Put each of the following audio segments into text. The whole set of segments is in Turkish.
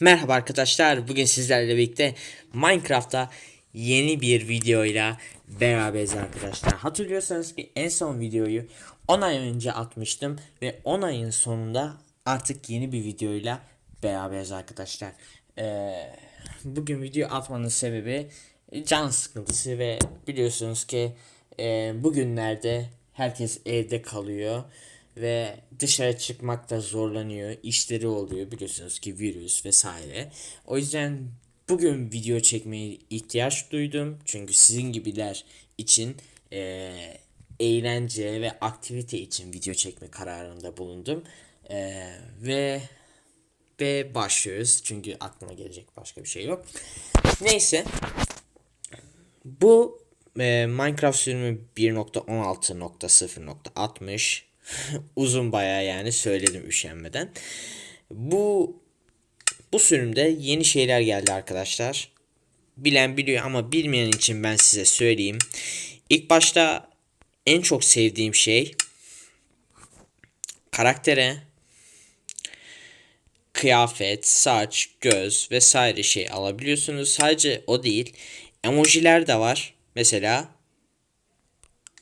Merhaba arkadaşlar. Bugün sizlerle birlikte Minecraft'ta yeni bir videoyla beraberiz arkadaşlar. Hatırlıyorsanız ki en son videoyu 10 ay önce atmıştım ve 10 ayın sonunda artık yeni bir videoyla beraberiz arkadaşlar. Ee, bugün video atmanın sebebi can sıkıntısı ve biliyorsunuz ki e, bugünlerde herkes evde kalıyor ve dışarı çıkmakta zorlanıyor. işleri oluyor biliyorsunuz ki virüs vesaire. O yüzden bugün video çekmeye ihtiyaç duydum. Çünkü sizin gibiler için eee, eğlence ve aktivite için video çekme kararında bulundum. Eee, ve ve başlıyoruz. Çünkü aklıma gelecek başka bir şey yok. Neyse. Bu e, Minecraft sürümü 1.16.0.60 uzun bayağı yani söyledim üşenmeden. Bu bu sürümde yeni şeyler geldi arkadaşlar. Bilen biliyor ama bilmeyen için ben size söyleyeyim. İlk başta en çok sevdiğim şey karaktere kıyafet, saç, göz vesaire şey alabiliyorsunuz. Sadece o değil. Emojiler de var. Mesela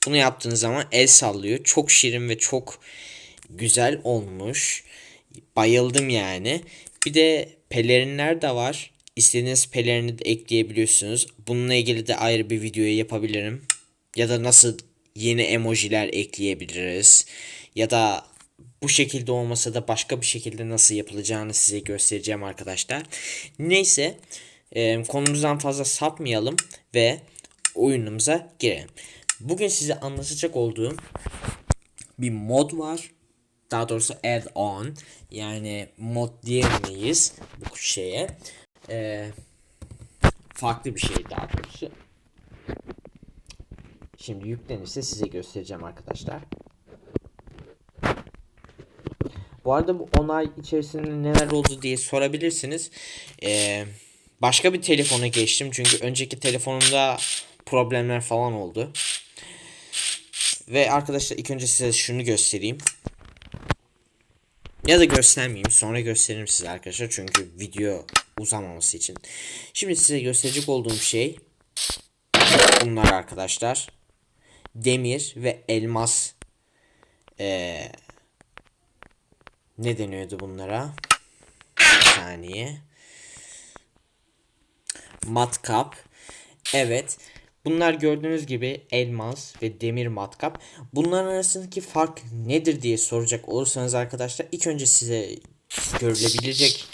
bunu yaptığınız zaman el sallıyor. Çok şirin ve çok güzel olmuş. Bayıldım yani. Bir de pelerinler de var. İstediğiniz pelerini de ekleyebiliyorsunuz. Bununla ilgili de ayrı bir video yapabilirim. Ya da nasıl yeni emojiler ekleyebiliriz. Ya da bu şekilde olmasa da başka bir şekilde nasıl yapılacağını size göstereceğim arkadaşlar. Neyse e, konumuzdan fazla sapmayalım ve oyunumuza girelim. Bugün size anlatacak olduğum bir mod var. Daha doğrusu add-on. Yani mod diyemeyiz bu şeye. Ee, farklı bir şey daha doğrusu. Şimdi yüklenirse size göstereceğim arkadaşlar. Bu arada bu 10 ay içerisinde neler oldu diye sorabilirsiniz. Ee, başka bir telefona geçtim çünkü önceki telefonumda problemler falan oldu. Ve arkadaşlar ilk önce size şunu göstereyim. Ya da göstermeyeyim. Sonra gösteririm size arkadaşlar. Çünkü video uzamaması için. Şimdi size gösterecek olduğum şey bunlar arkadaşlar. Demir ve elmas ee, ne deniyordu bunlara? Bir saniye. Matkap. Evet. Bunlar gördüğünüz gibi elmas ve demir matkap. Bunların arasındaki fark nedir diye soracak olursanız arkadaşlar ilk önce size görülebilecek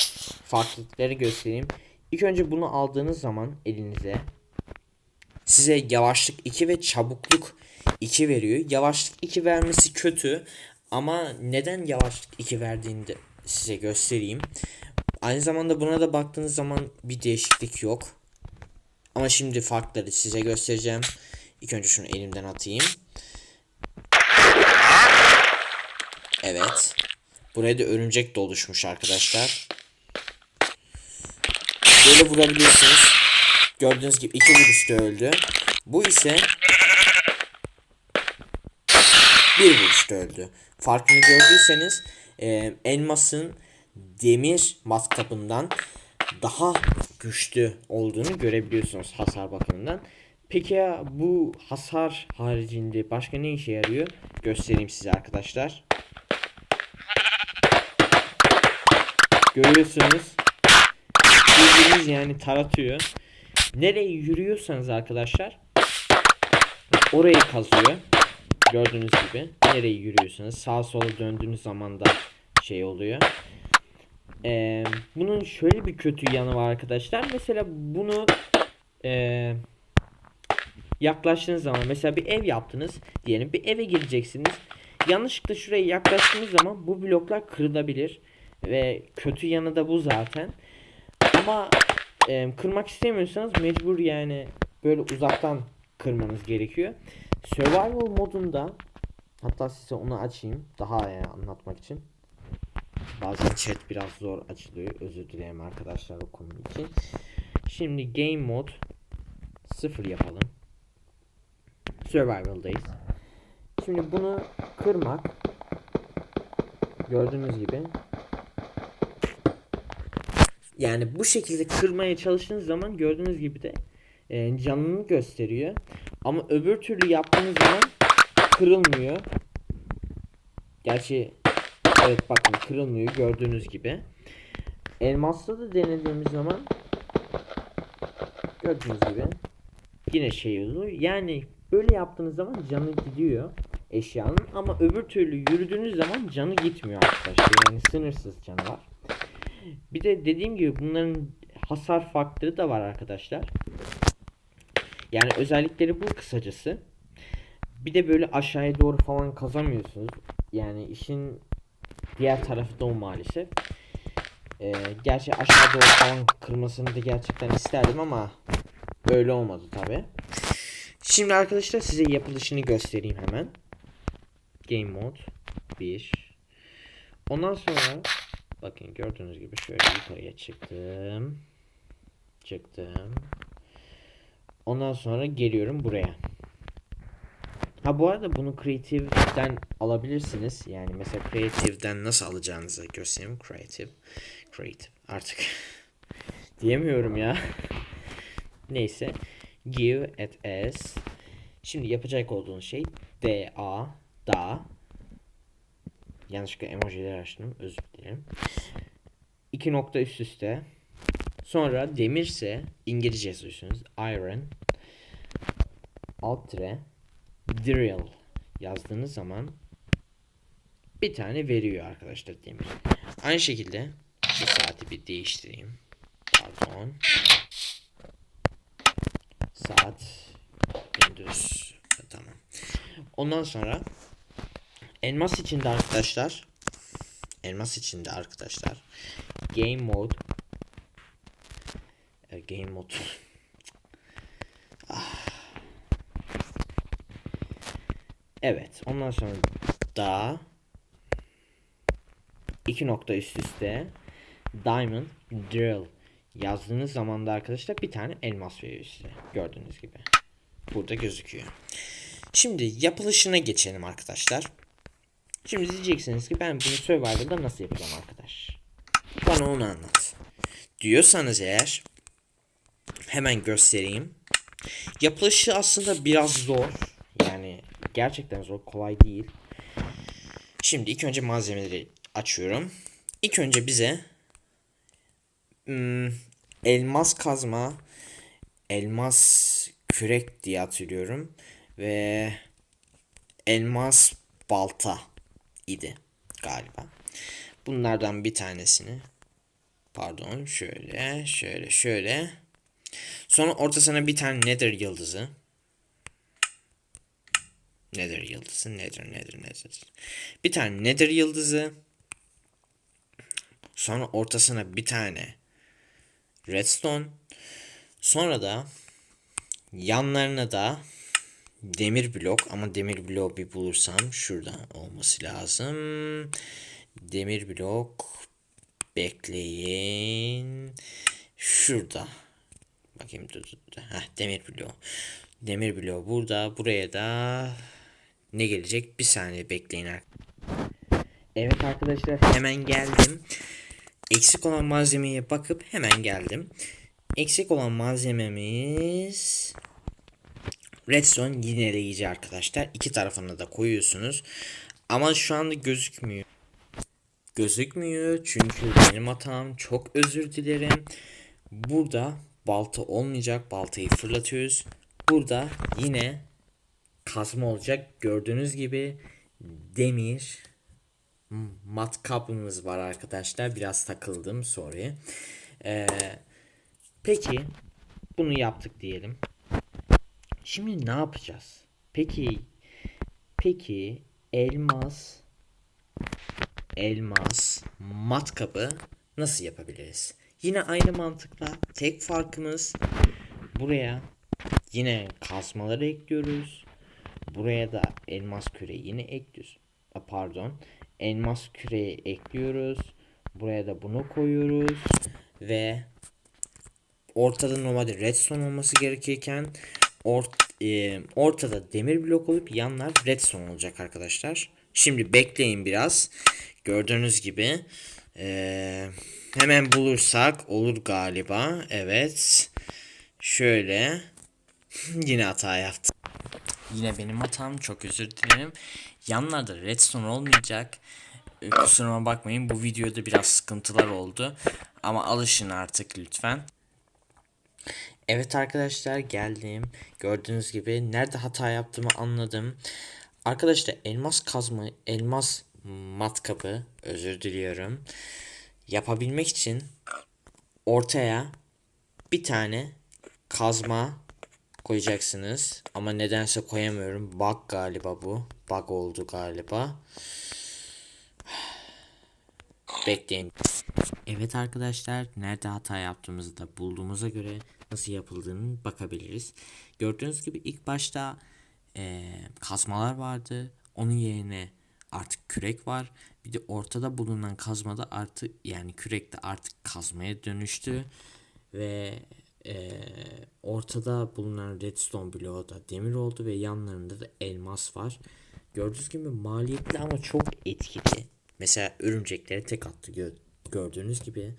farklılıkları göstereyim. İlk önce bunu aldığınız zaman elinize size yavaşlık 2 ve çabukluk 2 veriyor. Yavaşlık 2 vermesi kötü ama neden yavaşlık 2 verdiğini de size göstereyim. Aynı zamanda buna da baktığınız zaman bir değişiklik yok. Ama şimdi farkları size göstereceğim. İlk önce şunu elimden atayım. Evet. Buraya da örümcek doluşmuş arkadaşlar. Böyle vurabiliyorsunuz. Gördüğünüz gibi iki vuruşta öldü. Bu ise bir vuruşta öldü. Farkını gördüyseniz e, elmasın demir matkapından daha güçlü olduğunu görebiliyorsunuz hasar bakımından. Peki ya bu hasar haricinde başka ne işe yarıyor? Göstereyim size arkadaşlar. Görüyorsunuz. Bildiğiniz yani taratıyor. Nereye yürüyorsanız arkadaşlar orayı kazıyor. Gördüğünüz gibi nereye yürüyorsanız sağa sola döndüğünüz zaman da şey oluyor. Ee, bunun şöyle bir kötü yanı var arkadaşlar. Mesela bunu e, yaklaştığınız zaman mesela bir ev yaptınız diyelim bir eve gireceksiniz. Yanlışlıkla şuraya yaklaştığınız zaman bu bloklar kırılabilir ve kötü yanı da bu zaten. Ama e, kırmak istemiyorsanız mecbur yani böyle uzaktan kırmanız gerekiyor. Survival modunda hatta size onu açayım daha iyi anlatmak için. Bazen chat biraz zor açılıyor. Özür dilerim arkadaşlar o konu için. Şimdi game mod 0 yapalım. Survival'dayız. Şimdi bunu kırmak gördüğünüz gibi Yani bu şekilde kırmaya çalıştığınız zaman gördüğünüz gibi de e, canını gösteriyor. Ama öbür türlü yaptığınız zaman kırılmıyor. Gerçi evet bakın kırılmıyor gördüğünüz gibi. Elmasla da denediğimiz zaman gördüğünüz gibi yine şey oluyor. Yani böyle yaptığınız zaman canı gidiyor eşyanın ama öbür türlü yürüdüğünüz zaman canı gitmiyor arkadaşlar. Yani sınırsız canı var. Bir de dediğim gibi bunların hasar farkları da var arkadaşlar. Yani özellikleri bu kısacası. Bir de böyle aşağıya doğru falan kazamıyorsunuz. Yani işin diğer tarafı da o maalesef. Ee, gerçi aşağı doğru falan kırmasını da gerçekten isterdim ama öyle olmadı tabi. Şimdi arkadaşlar size yapılışını göstereyim hemen. Game mode 1. Ondan sonra bakın gördüğünüz gibi şöyle yukarıya çıktım. Çıktım. Ondan sonra geliyorum buraya. Ha bu arada bunu Creative'den alabilirsiniz. Yani mesela Creative'den nasıl alacağınızı göstereyim. Creative. Creative. Artık diyemiyorum ya. Neyse. Give at s. Şimdi yapacak olduğunuz şey D A da yanlışlıkla emojiler açtım. Özür dilerim. İki nokta üst üste. Sonra demirse İngilizce yazıyorsunuz. Iron alt tire drill yazdığınız zaman bir tane veriyor arkadaşlar demir. Aynı şekilde şu saati bir değiştireyim. Pardon. Saat gündüz. Tamam. Ondan sonra elmas içinde arkadaşlar elmas içinde arkadaşlar game mode e, game mode Evet. Ondan sonra da iki nokta üst üste diamond drill yazdığınız zaman da arkadaşlar bir tane elmas veriyor size. Gördüğünüz gibi. Burada gözüküyor. Şimdi yapılışına geçelim arkadaşlar. Şimdi diyeceksiniz ki ben bunu Survivor'da nasıl yapacağım arkadaş? Bana onu anlat. Diyorsanız eğer hemen göstereyim. Yapılışı aslında biraz zor. Gerçekten zor, kolay değil. Şimdi ilk önce malzemeleri açıyorum. İlk önce bize hmm, elmas kazma, elmas kürek diye hatırlıyorum ve elmas balta idi galiba. Bunlardan bir tanesini pardon şöyle şöyle şöyle sonra ortasına bir tane nether yıldızı nether yıldızı nether nether nether bir tane nether yıldızı sonra ortasına bir tane redstone sonra da yanlarına da demir blok ama demir blok bir bulursam şurada olması lazım. Demir blok bekleyin. Şurada. Bakayım. Heh, demir blok. Demir blok burada. Buraya da ne gelecek? Bir saniye bekleyin. Evet arkadaşlar hemen geldim. Eksik olan malzemeye bakıp hemen geldim. Eksik olan malzememiz Redstone yineleyici arkadaşlar. İki tarafına da koyuyorsunuz. Ama şu anda gözükmüyor. Gözükmüyor çünkü benim hatam. Çok özür dilerim. Burada balta olmayacak. Baltayı fırlatıyoruz. Burada yine kazma olacak. Gördüğünüz gibi demir matkabımız var arkadaşlar. Biraz takıldım. Sorry. Ee, peki bunu yaptık diyelim. Şimdi ne yapacağız? Peki peki elmas elmas matkabı nasıl yapabiliriz? Yine aynı mantıkla tek farkımız buraya yine kazmaları ekliyoruz. Buraya da elmas küreği yine ekliyoruz. Pardon. Elmas küreği ekliyoruz. Buraya da bunu koyuyoruz ve ortada normalde redstone olması gerekirken ort, e, ortada demir blok olup yanlar redstone olacak arkadaşlar. Şimdi bekleyin biraz. Gördüğünüz gibi Ee, hemen bulursak olur galiba. Evet. Şöyle. Yine hata yaptım. Yine benim hatam. Çok özür dilerim. Yanlarda redstone olmayacak. Ee, Kusuruma bakmayın. Bu videoda biraz sıkıntılar oldu. Ama alışın artık lütfen. Evet arkadaşlar geldim. Gördüğünüz gibi nerede hata yaptığımı anladım. Arkadaşlar elmas kazma, elmas matkabı özür diliyorum. Yapabilmek için ortaya bir tane kazma koyacaksınız. Ama nedense koyamıyorum. Bug galiba bu. Bug oldu galiba. Bekleyin. Evet arkadaşlar nerede hata yaptığımızı da bulduğumuza göre nasıl yapıldığını bakabiliriz. Gördüğünüz gibi ilk başta eee, kazmalar vardı. Onun yerine artık kürek var. Bir de ortada bulunan kazmada artık yani kürek de artık kazmaya dönüştü. Ve eee, ortada bulunan redstone bloğu da demir oldu ve yanlarında da elmas var. Gördüğünüz gibi maliyetli ama çok etkili. Mesela örümceklere tek attı gö- gördüğünüz gibi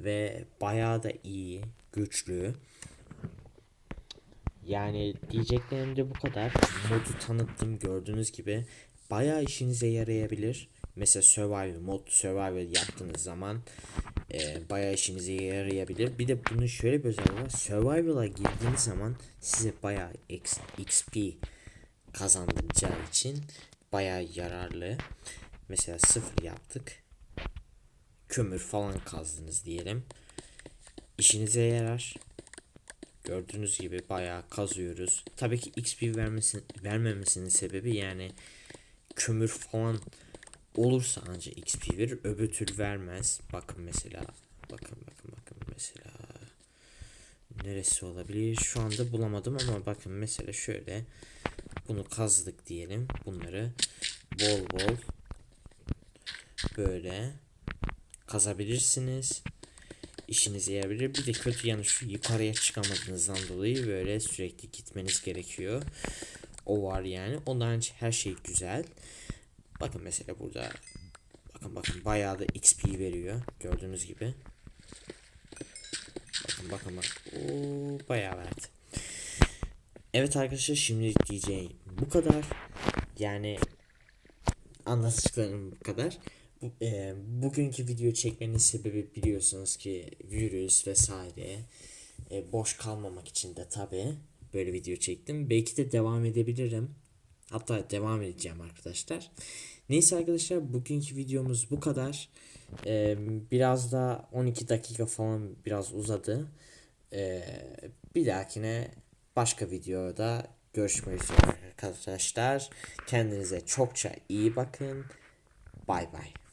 ve bayağı da iyi, güçlü. Yani diyeceklerim de bu kadar. Modu tanıttım gördüğünüz gibi. Bayağı işinize yarayabilir. Mesela survival mod survival yaptığınız zaman e, bayağı işinize yarayabilir. Bir de bunun şöyle bir özelliği var. Survival'a girdiğiniz zaman size bayağı XP kazandıracağı için bayağı yararlı. Mesela sıfır yaptık. Kömür falan kazdınız diyelim. İşinize yarar. Gördüğünüz gibi bayağı kazıyoruz. Tabii ki XP vermesi, vermemesinin sebebi yani kömür falan olursa ancak XP verir. Öbür tür vermez. Bakın mesela. Bakın bakın bakın mesela. Neresi olabilir? Şu anda bulamadım ama bakın mesela şöyle. Bunu kazdık diyelim. Bunları bol bol böyle kazabilirsiniz. İşinize yarayabilir. Bir de kötü yanı şu yukarıya çıkamadığınızdan dolayı böyle sürekli gitmeniz gerekiyor. O var yani. Ondan her şey güzel. Bakın mesela burada bakın bakın bayağı da XP veriyor. Gördüğünüz gibi. Bakın bakın bak. Oo, bayağı verdi. Evet arkadaşlar şimdi diyeceğim bu kadar. Yani anlatacaklarım bu kadar. Bu, e, bugünkü video çekmenin sebebi biliyorsunuz ki virüs vesaire. E, boş kalmamak için de tabi böyle video çektim. Belki de devam edebilirim. Hatta devam edeceğim arkadaşlar. Neyse arkadaşlar bugünkü videomuz bu kadar. E, biraz da 12 dakika falan biraz uzadı. E, bir dahakine başka videoda görüşmek üzere arkadaşlar. Kendinize çokça iyi bakın. Bay bay.